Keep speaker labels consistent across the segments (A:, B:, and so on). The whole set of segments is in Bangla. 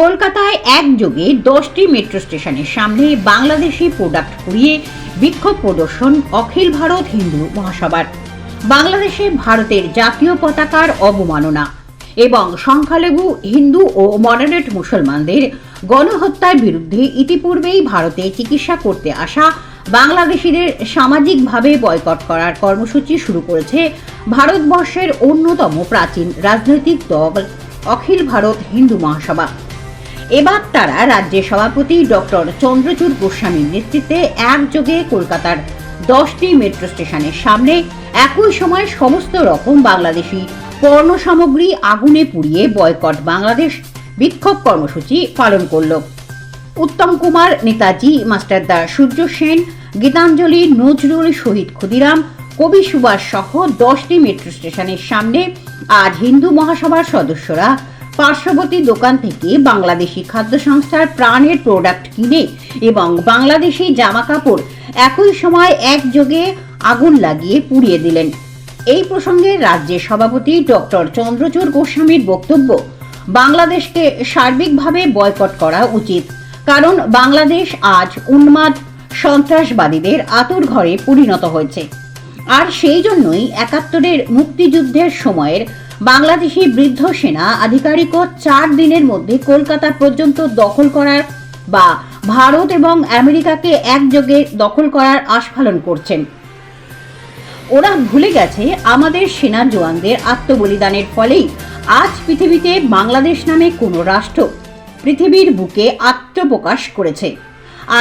A: কলকাতায় একযোগে দশটি মেট্রো স্টেশনের সামনে বাংলাদেশি প্রোডাক্ট পুড়িয়ে বিক্ষোভ প্রদর্শন অখিল ভারত হিন্দু মহাসভার। বাংলাদেশে ভারতের জাতীয় পতাকার অবমাননা এবং সংখ্যালঘু, হিন্দু ও মডারেট মুসলমানদের গণহত্যার বিরুদ্ধে ইতিপূর্বেই ভারতে চিকিৎসা করতে আসা বাংলাদেশিদের সামাজিকভাবে বয়কট করার কর্মসূচি শুরু করেছে ভারতবর্ষের অন্যতম প্রাচীন রাজনৈতিক দল অখিল ভারত হিন্দু মহাসভা। এবার তারা রাজ্যের সভাপতি ডক্টর চন্দ্রচূড় গোস্বামীর নেতৃত্বে একযোগে কলকাতার দশটি মেট্রো স্টেশনের সামনে একই সময় সমস্ত রকম বাংলাদেশি পণ্য সামগ্রী আগুনে পুড়িয়ে বয়কট বাংলাদেশ বিক্ষোভ কর্মসূচি পালন করল। উত্তম কুমার নেতাজি মাস্টারদা সূর্য সেন, গীতাঞ্জলি, নজরুল শহীদ ক্ষুদিরাম, কবি সুভাষ সহ দশটি মেট্রো স্টেশনের সামনে আজ হিন্দু মহাসভার সদস্যরা পার্শ্ববর্তী দোকান থেকে বাংলাদেশি খাদ্য সংস্থার প্রাণের প্রোডাক্ট কিনে এবং বাংলাদেশি জামা কাপড় একই সময় একযোগে আগুন লাগিয়ে পুড়িয়ে দিলেন। এই প্রসঙ্গে রাজ্যের সভাপতি ডক্টর চন্দ্রচূড় গোস্বামীর বক্তব্য, বাংলাদেশকে সার্বিকভাবে বয়কট করা উচিত, কারণ বাংলাদেশ আজ উন্মাদ সন্ত্রাসবাদীদের আতুর ঘরে পরিণত হয়েছে। আর সেই জন্যই একাত্তরের মুক্তিযুদ্ধের সময়ের বাংলাদেশি বৃদ্ধ সেনা আধিকারিকও চার দিনের মধ্যে কলকাতা পর্যন্ত দখল করার বা ভারত এবং আমেরিকাকে একযোগে দখল করার আস্ফালন করছেন। ওরা ভুলে গেছে আমাদের সেনা জওয়ানদের আত্মবলিদানের ফলেই আজ পৃথিবীতে বাংলাদেশ নামে কোনো রাষ্ট্র পৃথিবীর বুকে আত্মপ্রকাশ করেছে।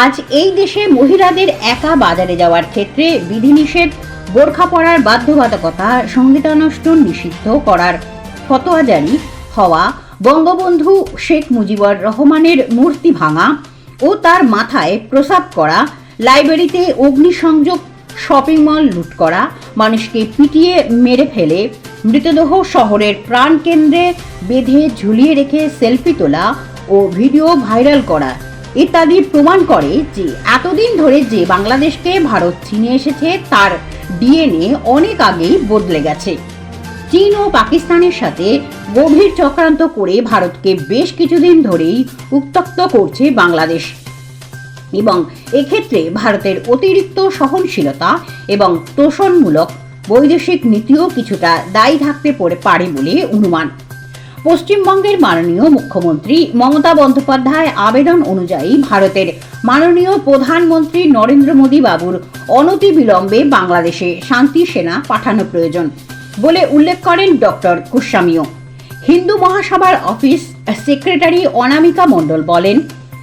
A: আজ এই দেশে মহিলাদের একা বাজারে যাওয়ার ক্ষেত্রে বিধিনিষেধ বোরখা পরার বাধ্যবাধকতা সংগীতানুষ্ঠান নিষিদ্ধ করার ফতোয়া জারি। হওয়া বঙ্গবন্ধু শেখ মুজিবুর রহমানের মূর্তি ভাঙা ও তার মাথায় প্রসাব করা, লাইব্রেরিতে অগ্নিসংযোগ, শপিং মল লুট করা, মানুষকে পিটিয়ে মেরে ফেলে, মৃতদেহ শহরের প্রাণকেন্দ্রে বেঁধে ঝুলিয়ে রেখে সেলফি তোলা ও ভিডিও ভাইরাল করা। ইত্যাদি প্রমাণ করে যে এতদিন ধরে যে বাংলাদেশকে ভারত চিনে এসেছে, তার ডিএনএ অনেক আগেই বদলে গেছে। চীন ও পাকিস্তানের সাথে গভীর চক্রান্ত করে ভারতকে বেশ কিছুদিন ধরেই উত্তক্ত করছে বাংলাদেশ। এবং এক্ষেত্রে ভারতের অতিরিক্ত সহনশীলতা এবং তোষণমূলক বৈদেশিক নীতিও কিছুটা দায়ী থাকতে পারে বলে অনুমান। পশ্চিমবঙ্গের মাননীয় মুখ্যমন্ত্রী মমতা বন্দ্যোপাধ্যায় আবেদন অনুযায়ী ভারতের মাননীয় প্রধানমন্ত্রী নরেন্দ্র মোদী বাবুর অনতিবিলম্বে বাংলাদেশে শান্তি সেনা পাঠানো প্রয়োজন বলে উল্লেখ করেন ডক্টর গোস্বামীও হিন্দু মহাসভার অফিস সেক্রেটারি অনামিকা মণ্ডল বলেন,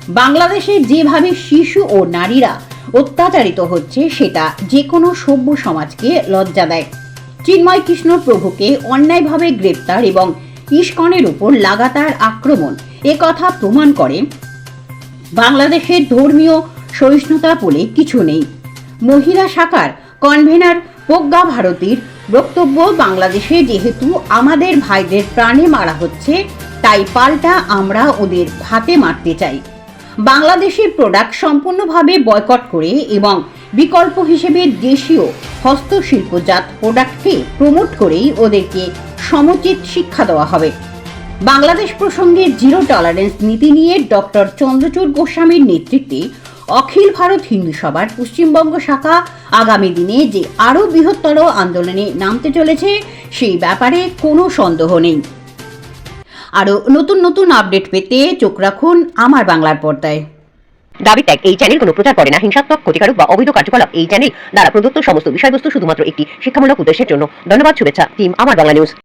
A: বাংলাদেশে যেভাবে শিশু ও নারীরা অত্যাচারিত হচ্ছে, সেটা যে কোনো সভ্য সমাজকে লজ্জা দেয়। চিন্ময় কৃষ্ণ প্রভুকে অন্যায়ভাবে গ্রেপ্তার এবং ইস্কনের উপর লাগাতার আক্রমণ। এ কথা প্রমাণ করে বাংলাদেশের ধর্মীয় সহিষ্ণুতা বলে কিছু নেই। মহিলা শাখার কনভেনার প্রজ্ঞা ভারতীর বক্তব্য, বাংলাদেশে যেহেতু আমাদের ভাইদের প্রাণে মারা হচ্ছে, তাই পাল্টা আমরা ওদের ভাতে মারতে চাই। বাংলাদেশের প্রোডাক্ট সম্পূর্ণভাবে বয়কট করে এবং বিকল্প হিসেবে দেশীয় হস্তশিল্পজাত প্রোডাক্টকে প্রমোট করেই ওদেরকে সমুচিত শিক্ষা দেওয়া হবে। বাংলাদেশ প্রসঙ্গে জিরো টলারেন্স নীতি নিয়ে ডক্টর চন্দ্রচূড় গোস্বামীর নেতৃত্বে অখিল ভারত হিন্দু সভার পশ্চিমবঙ্গ শাখা আগামী দিনে যে আরও বৃহত্তর আন্দোলনে নামতে চলেছে, সেই ব্যাপারে কোনো সন্দেহ নেই। আরও নতুন নতুন আপডেট পেতে চোখ রাখুন আমার বাংলার পর্দায়।
B: দাবি ত্যাগ, এই চ্যানেল কোনো প্রচার করে না। হিংসাত্মক, ক্ষতিকারক বা অবৈধ কার্যকলাপ, এই চ্যানেল দ্বারা প্রদত্ত সমস্ত বিষয়বস্তু শুধুমাত্র একটি শিক্ষামূলক উদ্দেশ্যের জন্য। ধন্যবাদ, শুভেচ্ছা, টিম, আমার বাংলা নিউজ।